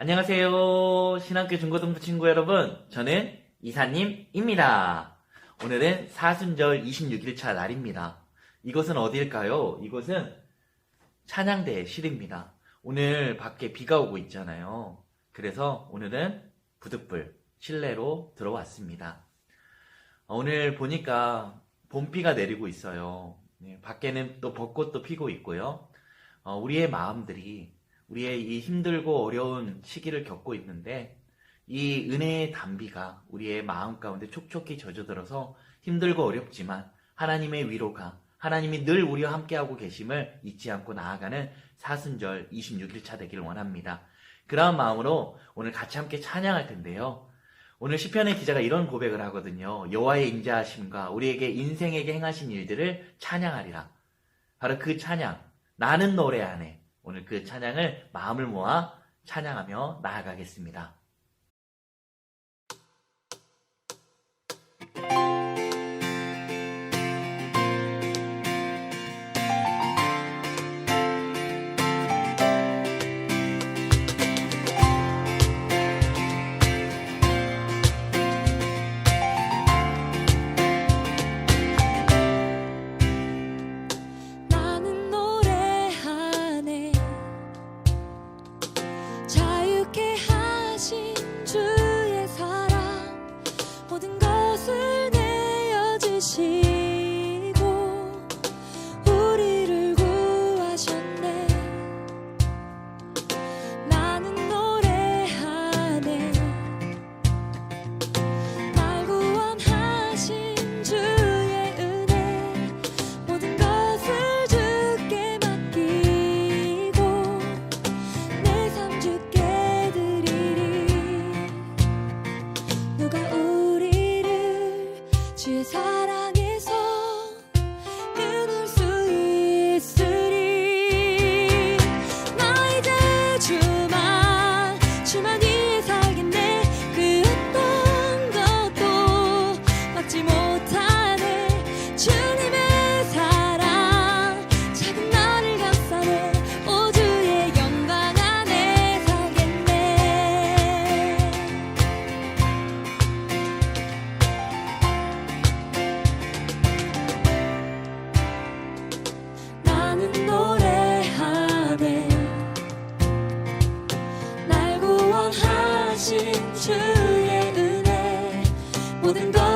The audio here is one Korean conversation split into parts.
안녕하세요. 신학교 중고등부 친구 여러분. 저는 이사님입니다. 오늘은 사순절 26일차 날입니다. 이곳은 어디일까요? 이곳은 찬양대 실입니다. 오늘 밖에 비가 오고 있잖아요. 그래서 오늘은 부득불 실내로 들어왔습니다. 오늘 보니까 봄비가 내리고 있어요. 네, 밖에는 또 벚꽃도 피고 있고요. 어, 우리의 마음들이 우리의 이 힘들고 어려운 시기를 겪고 있는데 이 은혜의 단비가 우리의 마음 가운데 촉촉히 젖어들어서 힘들고 어렵지만 하나님의 위로가 하나님이 늘 우리와 함께하고 계심을 잊지 않고 나아가는 사순절 26일차 되기를 원합니다. 그러한 마음으로 오늘 같이 함께 찬양할 텐데요. 오늘 시편의 기자가 이런 고백을 하거든요. 여호와의 인자하심과 우리에게 인생에게 행하신 일들을 찬양하리라. 바로 그 찬양, 나는 노래하네. 오늘 그 찬양을 마음을 모아 찬양하며 나아가겠습니다. 것을 내어주시 하신 주의 은혜 모든 것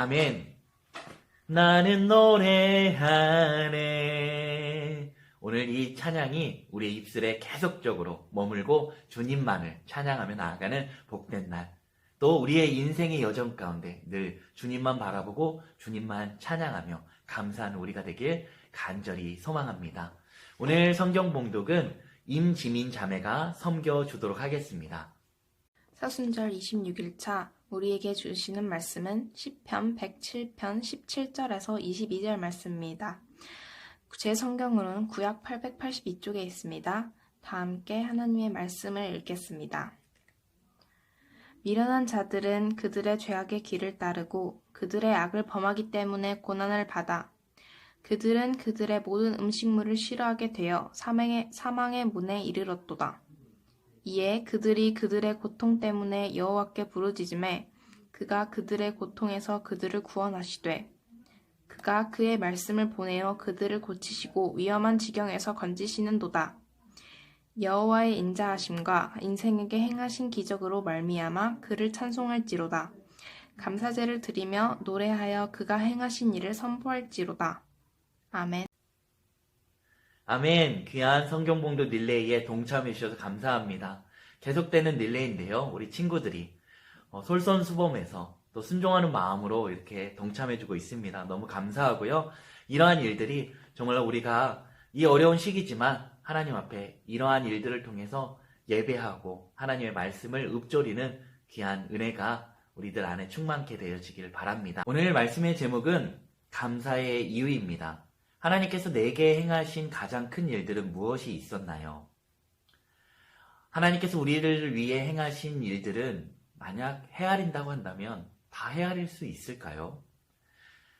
아멘. 나는 노래하네. 오늘 이 찬양이 우리의 입술에 계속적으로 머물고 주님만을 찬양하며 나아가는 복된 날. 또 우리의 인생의 여정 가운데 늘 주님만 바라보고 주님만 찬양하며 감사하는 우리가 되길 간절히 소망합니다. 오늘 성경 봉독은 임지민 자매가 섬겨주도록 하겠습니다. 사순절 26일차 우리에게 주시는 말씀은 시편 107편 17절에서 22절 말씀입니다. 제 성경으로는 구약 882쪽에 있습니다. 다 함께 하나님의 말씀을 읽겠습니다. 미련한 자들은 그들의 죄악의 길을 따르고 그들의 악을 범하기 때문에 고난을 받아 그들은 그들의 모든 음식물을 싫어하게 되어 사망의, 사망의 문에 이르렀도다. 이에 그들이 그들의 고통 때문에 여호와께 부르짖음에 그가 그들의 고통에서 그들을 구원하시되 그가 그의 말씀을 보내어 그들을 고치시고 위험한 지경에서 건지시는도다. 여호와의 인자하심과 인생에게 행하신 기적으로 말미암아 그를 찬송할지로다. 감사제를 드리며 노래하여 그가 행하신 일을 선포할지로다. 아멘. 아멘. 귀한 성경 봉독 릴레이에 동참해 주셔서 감사합니다. 계속되는 릴레이인데요. 우리 친구들이 어, 솔선수범해서 또 순종하는 마음으로 이렇게 동참해 주고 있습니다. 너무 감사하고요. 이러한 일들이 정말 우리가 이 어려운 시기지만 하나님 앞에 이러한 일들을 통해서 예배하고 하나님의 말씀을 읊조리는 귀한 은혜가 우리들 안에 충만케 되어지길 바랍니다. 오늘 말씀의 제목은 감사의 이유입니다. 하나님께서 내게 행하신 가장 큰 일들은 무엇이 있었나요? 하나님께서 우리를 위해 행하신 일들은 만약 헤아린다고 한다면 다 헤아릴 수 있을까요?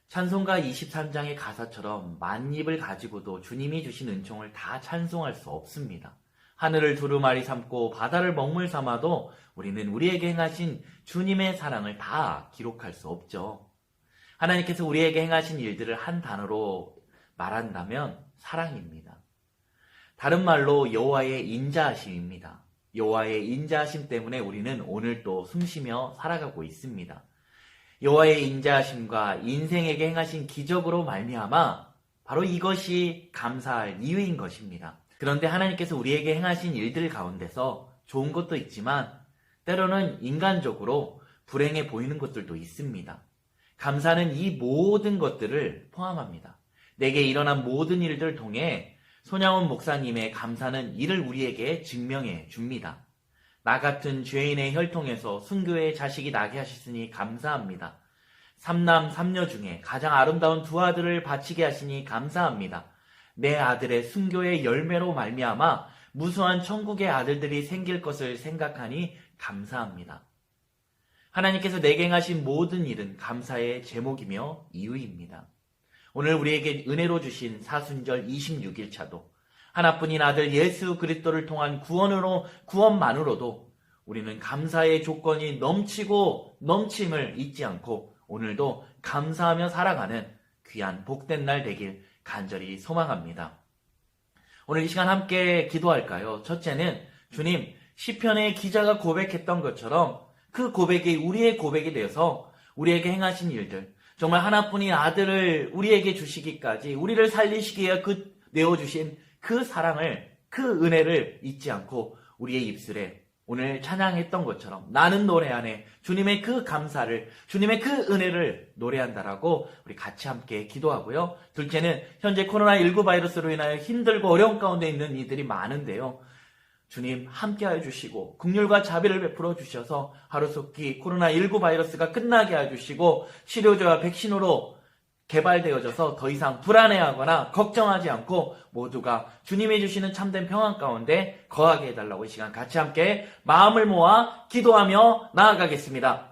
찬송가 23장의 가사처럼 만입을 가지고도 주님이 주신 은총을 다 찬송할 수 없습니다. 하늘을 두루마리 삼고 바다를 먹물 삼아도 우리는 우리에게 행하신 주님의 사랑을 다 기록할 수 없죠. 하나님께서 우리에게 행하신 일들을 한 단어로 말한다면 사랑입니다. 다른 말로 여호와의 인자하심입니다. 여호와의 인자하심 때문에 우리는 오늘 또 숨쉬며 살아가고 있습니다. 여호와의 인자하심과 인생에게 행하신 기적으로 말미암아 바로 이것이 감사할 이유인 것입니다. 그런데 하나님께서 우리에게 행하신 일들 가운데서 좋은 것도 있지만 때로는 인간적으로 불행해 보이는 것들도 있습니다. 감사는 이 모든 것들을 포함합니다. 내게 일어난 모든 일들 통해 손양원 목사님의 감사는 이를 우리에게 증명해 줍니다. 나 같은 죄인의 혈통에서 순교의 자식이 나게 하셨으니 감사합니다. 삼남 삼녀 중에 가장 아름다운 두 아들을 바치게 하시니 감사합니다. 내 아들의 순교의 열매로 말미암아 무수한 천국의 아들들이 생길 것을 생각하니 감사합니다. 하나님께서 내게 행하신 모든 일은 감사의 제목이며 이유입니다. 오늘 우리에게 은혜로 주신 사순절 26일 차도 하나뿐인 아들 예수 그리스도를 통한 구원으로 구원만으로도 우리는 감사의 조건이 넘치고 넘침을 잊지 않고 오늘도 감사하며 살아가는 귀한 복된 날 되길 간절히 소망합니다. 오늘 이 시간 함께 기도할까요? 첫째는 주님 시편의 기자가 고백했던 것처럼 그 고백이 우리의 고백이 되어서 우리에게 행하신 일들 정말 하나뿐인 아들을 우리에게 주시기까지 우리를 살리시기에 그 내어 주신 그 사랑을 그 은혜를 잊지 않고 우리의 입술에 오늘 찬양했던 것처럼 나는 노래하네 주님의 그 감사를 주님의 그 은혜를 노래한다라고 우리 같이 함께 기도하고요. 둘째는 현재 코로나19 바이러스로 인하여 힘들고 어려운 가운데 있는 이들이 많은데요. 주님 함께하여 주시고 국률과 자비를 베풀어 주셔서 하루속히 코로나19 바이러스가 끝나게 해주시고 치료제와 백신으로 개발되어져서 더 이상 불안해하거나 걱정하지 않고 모두가 주님이 주시는 참된 평안 가운데 거하게 해달라고 이 시간 같이 함께 마음을 모아 기도하며 나아가겠습니다.